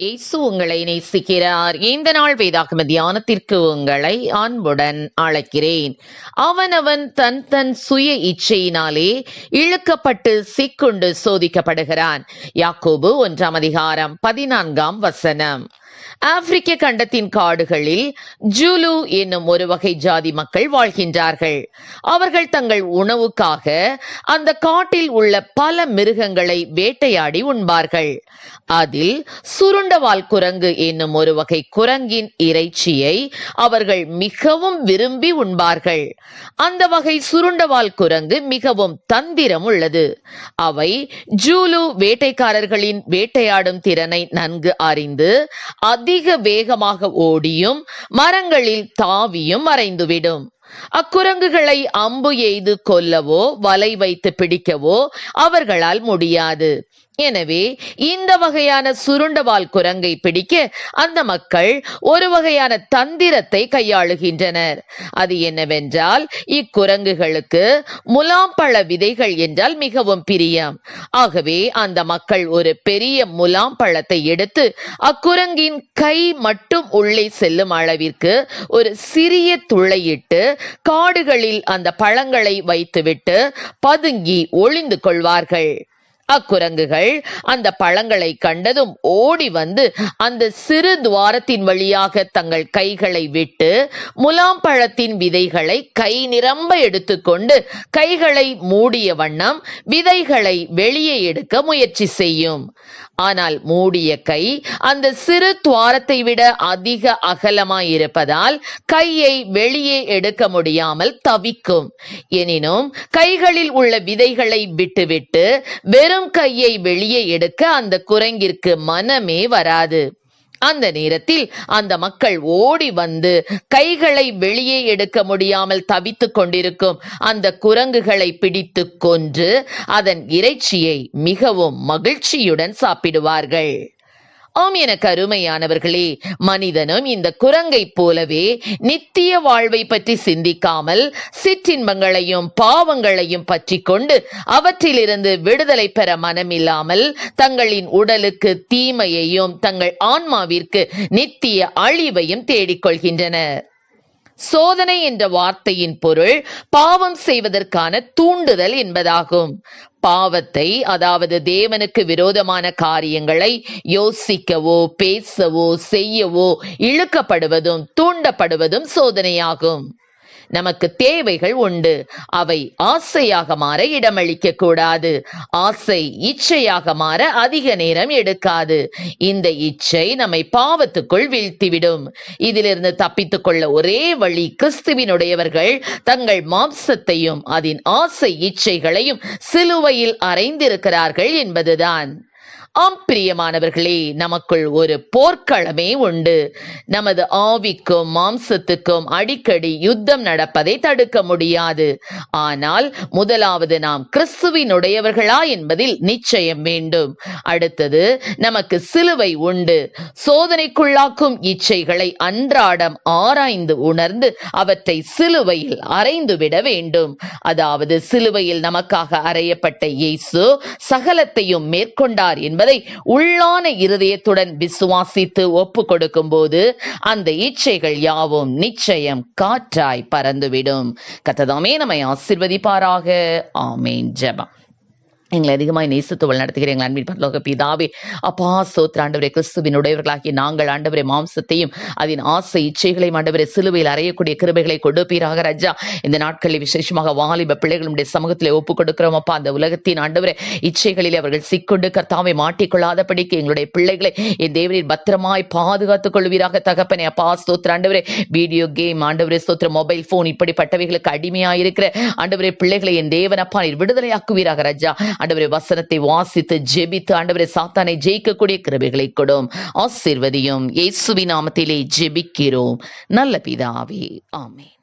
இயேசு உங்களை நேசிக்கிறார். இந்த நாள் வேதாகம தியானத்திற்கு உங்களை அன்புடன் அழைக்கிறேன். அவனவன் தன் தன் சுய இச்சையினாலே இழுக்கப்பட்டு சிக்குண்டு சோதிக்கப்படுகிறான். யாக்கோபு ஒன்றாம் அதிகாரம் பதினான்காம் வசனம். ஆப்பிரிக்க கண்டத்தின் காடுகளில் ஜூலு என்னும் ஒரு வகை ஜாதி மக்கள் வாழ்கின்றார்கள். அவர்கள் தங்கள் உணவுக்காக அந்த காட்டில் உள்ள பல மிருகங்களை வேட்டையாடி உண்பார்கள். அதில் சுருண்டவால் குரங்கு என்னும் ஒரு வகை குரங்கின் இறைச்சியை அவர்கள் மிகவும் விரும்பி உண்பார்கள். அந்த வகை சுருண்டவால் குரங்கு மிகவும் தந்திரம் உள்ளது. அவை ஜூலு வேட்டைக்காரர்களின் வேட்டையாடும் திறனை நன்கு அறிந்து அதிக வேகமாக ஓடியும் மரங்களில் தாவியும் மறைந்துவிடும். அக்குரங்குகளை அம்பு எய்து கொல்லவோ வலை வைத்து பிடிக்கவோ அவர்களால் முடியாது. எனவே இந்த வகையான சுருண்டவால் குரங்கை பிடிக்க அந்த மக்கள் ஒரு வகையான தந்திரத்தை கையாளுகின்றனர். அது என்னவென்றால் இக்குரங்குகளுக்கு முலாம்பழ விதைகள் என்றால் மிகவும் பிரியம். ஆகவே அந்த மக்கள் ஒரு பெரிய முலாம் பழத்தை எடுத்து அக்குரங்கின் கை மட்டும் உள்ளே செல்லும் அளவிற்கு ஒரு சிறிய துளையிட்டு காடுகளில் அந்த பழங்களை வைத்துவிட்டு பதுங்கி ஒளிந்து கொள்வார்கள். அக்குரங்குகள் அந்த பழங்களை கண்டதும் ஓடி வந்து அந்த சிறு துவாரத்தின் வழியாக தங்கள் கைகளை விட்டு முலாம் பழத்தின் விதைகளை கை நிரம்ப எடுத்துக்கொண்டு கைகளை மூடிய வண்ணம் விதைகளை வெளியே எடுக்க முயற்சி செய்யும். ஆனால் மூடிய கை அந்த சிறு துவாரத்தை விட அதிக அகலமாயிருப்பதால் கையை வெளியே எடுக்க முடியாமல் தவிக்கும். எனினும் கைகளில் உள்ள விதைகளை விட்டுவிட்டு வெறும் கையை வெளியே எடுக்க அந்த குரங்கிற்கு மனமே வராது. அந்த நேரத்தில் அந்த மக்கள் ஓடி வந்து கைகளை வெளியே எடுக்க முடியாமல் தவித்துக் கொண்டிருக்கும் அந்த குரங்குகளை பிடித்து கொன்று அதன் இறைச்சியை மிகவும் மகிழ்ச்சியுடன் சாப்பிடுவார்கள். ஆம் என கருமையானவர்களே மனிதனும் இந்த குரங்கை போலவே நித்திய வாழ்வை பற்றி சிந்திக்காமல் சிற்றின்பங்களையும் பாவங்களையும் பற்றி கொண்டு அவற்றிலிருந்து விடுதலை பெற மனமில்லாமல் தங்களின் உடலுக்கு தீமையையும் தங்கள் ஆன்மாவிற்கு நித்திய அழிவையும் தேடிக்கொள்கின்றனர் சோதனை என்ற வார்த்தையின் பொருள் பாவம் செய்வதற்கான தூண்டுதல் என்பதாகும். பாவத்தை அதாவது தேவனுக்கு விரோதமான காரியங்களை யோசிக்கவோ பேசவோ செய்யவோ இழுக்கப்படுவதும் தூண்டப்படுவதும் சோதனையாகும். நமக்கு தேவைகள் உண்டு. அவை ஆசையாக மாற இடமளிக்க கூடாது. ஆசை இச்சையாக மாற அதிக நேரம் எடுக்காது. இந்த இச்சை நம்மை பாவத்துக்குள் வீழ்த்திவிடும். இதிலிருந்து தப்பித்துக் கொள்ள ஒரே வழி கிறிஸ்துவினுடையவர்கள் தங்கள் மாம்சத்தையும் அதன் ஆசை இச்சைகளையும் சிலுவையில் அறைந்திருக்கிறார்கள் என்பதுதான். ஆம் பிரியமானவர்களே நமக்குள் ஒரு போர்க்களமே உண்டு. நமது ஆவிக்கும் மாம்சத்துக்கும் அடிக்கடி யுத்தம் நடப்பதை தடுக்க முடியாது. ஆனால் முதலாவது நாம் கிறிஸ்துவினுடையவர்களா என்பதில் நிச்சயம் வேண்டும். அடுத்தது நமக்கு சிலுவை உண்டு. சோதனைக்குள்ளாக்கும் இச்சைகளை அன்றாடம் ஆராய்ந்து உணர்ந்து அவற்றை சிலுவையில் அறைந்துவிட வேண்டும். அதாவது சிலுவையில் நமக்காக அறையப்பட்ட இயேசு சகலத்தையும் மேற்கொண்டார் என்பது உள்ளான இருதயத்துடன் விசுவாசித்து ஒப்பு கொடுக்கும் போது அந்த இச்சைகள் யாவும் நிச்சயம் காற்றாய் பறந்துவிடும். கத்ததாமே நம்மை ஆசிர்வதிப்பாராக. ஆமேன். ஜெபம். எங்களை அதிகமாய் நேசித்து நடத்துகிற எங்கள் அன்பின் பரலோக பிதாவே அப்பா சோத்திர ஆண்டவரே கிறிஸ்துவின் உடையவர்களாகிய நாங்கள் ஆண்டவரே மாம்சத்தையும் அதன் ஆசை இச்சைகளையும் ஆண்டவரே சிலுவையில் அறையக்கூடிய கிருபைகளை கொடுப்பீராக ரஜா. இந்த நாட்களில் விசேஷமாக வாலிப பிள்ளைகளுடைய சமூகத்தில் ஒப்புக் கொடுக்கிறோம் அப்பா. அந்த உலகத்தின் ஆண்டவரே இச்சைகளில் அவர்கள் சிக்கொண்டு கர்த்தாவை மாட்டிக்கொள்ளாதபடிக்கு எங்களுடைய பிள்ளைகளை என் தேவரின் பத்திரமாய் பாதுகாத்துக் கொள்வீராக தகப்பனே. அப்பா ஸ்தோத்திர ஆண்டவரே வீடியோ கேம் ஆண்டவரே ஸ்தோத்திர மொபைல் போன் இப்படிப்பட்டவைகளுக்கு அடிமையாயிருக்கிற ஆண்டவரே பிள்ளைகளை என் தேவன் அப்பா விடுதலையாக்குவீராக ரஜா. ஆண்டவரே வசனத்தை வாசித்து ஜெபித்து ஆண்டவரே சாத்தானை ஜெயிக்கக்கூடிய கிருபைகளை கொடும். ஆசீர்வதியும். இயேசுவின் நாமத்திலே ஜெபிக்கிறோம். நல்ல பிதாவே. ஆமே